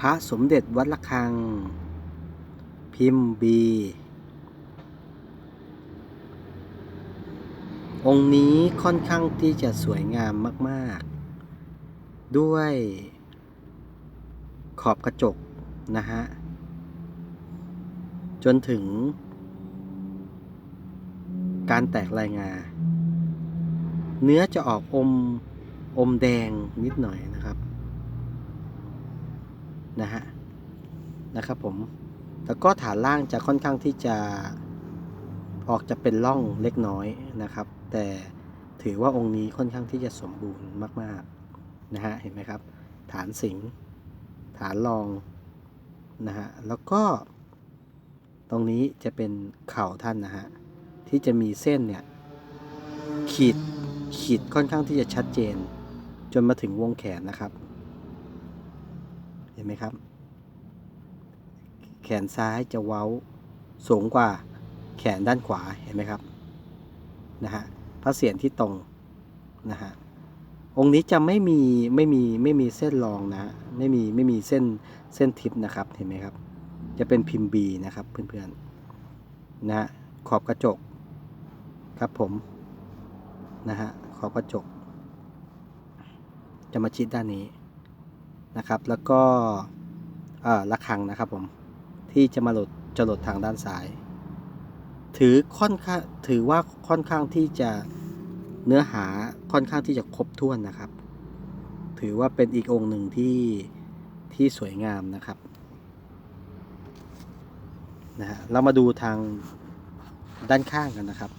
พระสมเด็จวัดระฆัง พิมพ์บี องค์นี้ค่อนข้างที่จะสวยงามมาก ๆ ด้วยขอบกระจกนะฮะ จนถึง การแตกลายงา เนื้อจะออกอมอมแดงนิดหน่อยนะครับ นะฮะนะครับผมแล้วก็ฐานล่างจะค่อนข้างที่จะออกจะเป็นร่องเล็กน้อยนะครับ แต่ถือว่าองค์นี้ค่อนข้างที่จะสมบูรณ์มากๆนะฮะเห็นไหมครับ ฐานสิงฐานรองนะฮะแล้วก็ ตรงนี้จะเป็นเข่าท่านนะฮะที่จะมีเส้นเนี่ยขีดขีดค่อนข้างที่จะชัดเจน จนมาถึงวงแขนนะครับ เห็นไหมครับ แขนซ้ายจะเว้าสูงกว่าแขนด้านขวาเห็นไหมครับนะฮะพระเศียรที่ตรงนะฮะองค์นี้จะไม่มีไม่มีไม่มีเส้นรองนะไม่มีไม่มีเส้นเส้นทิปนะครับเห็นไหมครับ จะเป็นพิมพ์บีนะครับเพื่อนๆนะฮะขอบกระจกครับผมนะฮะขอบกระจก จะมาชิดด้านนี้ นะครับ แล้วก็อ่อระฆังนะครับผมที่จะมาหลดจะหลดทางด้านซ้าย ถือค่อนข้างถือว่าค่อนข้างที่จะเนื้อหาค่อนข้างที่จะครบถ้วนนะครับ ถือว่าเป็นอีกองค์หนึ่งที่ที่สวยงามนะครับนะฮะเรามาดูทางด้านข้างกันนะครับ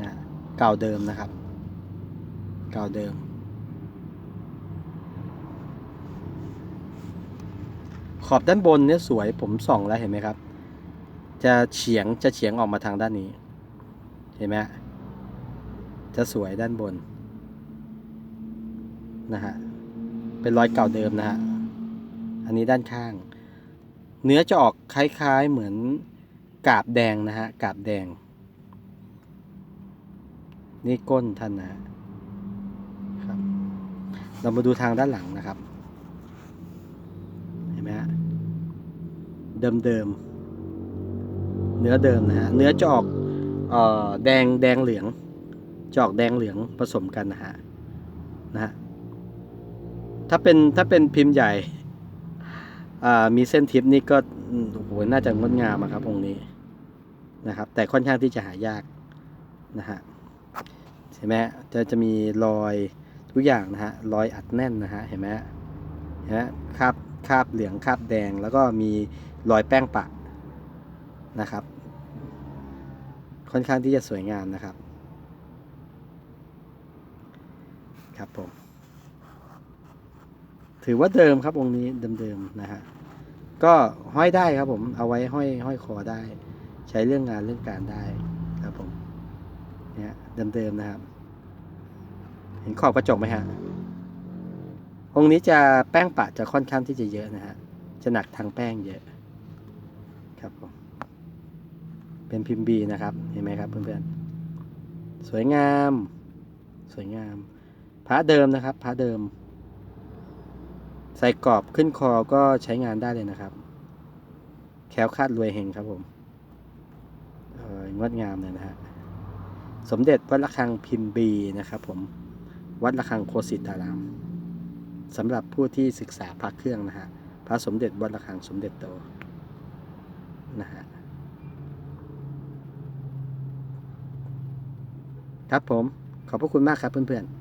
นะเก่าเดิมนะครับ เก่าเดิม ขอบด้านบนเนี่ยสวยผมส่องแล้วเห็นไหมครับ จะเฉียงจะเฉียงออกมาทางด้านนี้ เห็นไหมจะสวยด้านบนนะฮะเป็นรอยเก่าเดิมนะฮะอันนี้ด้านข้าง เนื้อจะออกคล้ายๆเหมือนกาบแดงนะฮะกาบแดง นี่ก้นท่านนะ เรามาดูทางด้านหลังนะครับ เห็นไหมฮะ เดิมเดิม เนื้อเดิมนะฮะ เนื้อจะออกเอ่อแดงแดงเหลืองจะออกแดงเหลืองผสมกันนะฮะ นะฮะ ถ้าเป็นถ้าเป็นพิมพ์ใหญ่อ่ามีเส้นทิปนี่ก็โอ้โหน่าจะงดงามครับองค์นี้นะครับ แต่ค่อนข้างที่จะหายากนะฮะ เห็นไหมฮะจะจะมีรอย ทุกอย่างนะฮะรอยอัดแน่นนะฮะเห็นไหมฮะเห็นไหมคราบคราบเหลืองคราบแดงแล้วก็มีรอยแป้งปะนะครับ ค่อนข้างที่จะสวยงามนะครับ ครับผม ถือว่าเดิมครับองค์นี้เดิมๆนะฮะก็ห้อยได้ครับผมเอาไว้ห้อยห้อยคอได้ ใช้เรื่องงานเรื่องการได้ครับผมเนี่ยเดิมๆนะครับ เห็นขอบกระจกไหมฮะ องค์นี้จะแป้งปะจะค่อนข้างที่จะเยอะนะฮะ จะหนักทางแป้งเยอะ ครับผม เป็นพิมพ์บีนะครับ เห็นไหมครับเพื่อนๆ สวยงาม สวยงาม พระเดิมนะครับ พระเดิม ใส่กรอบขึ้นคอก็ใช้งานได้เลยนะครับ แควคาดรวยเฮงครับผมงดงามเลยนะฮะ สมเด็จวัดระฆังพิมพ์บีนะครับผม วัดระฆังโคสิตารามสำหรับผู้ที่ศึกษาพระเครื่องนะฮะพระสมเด็จวัดระฆังสมเด็จโตนะฮะครับผมขอบพระคุณมากครับเพื่อนๆ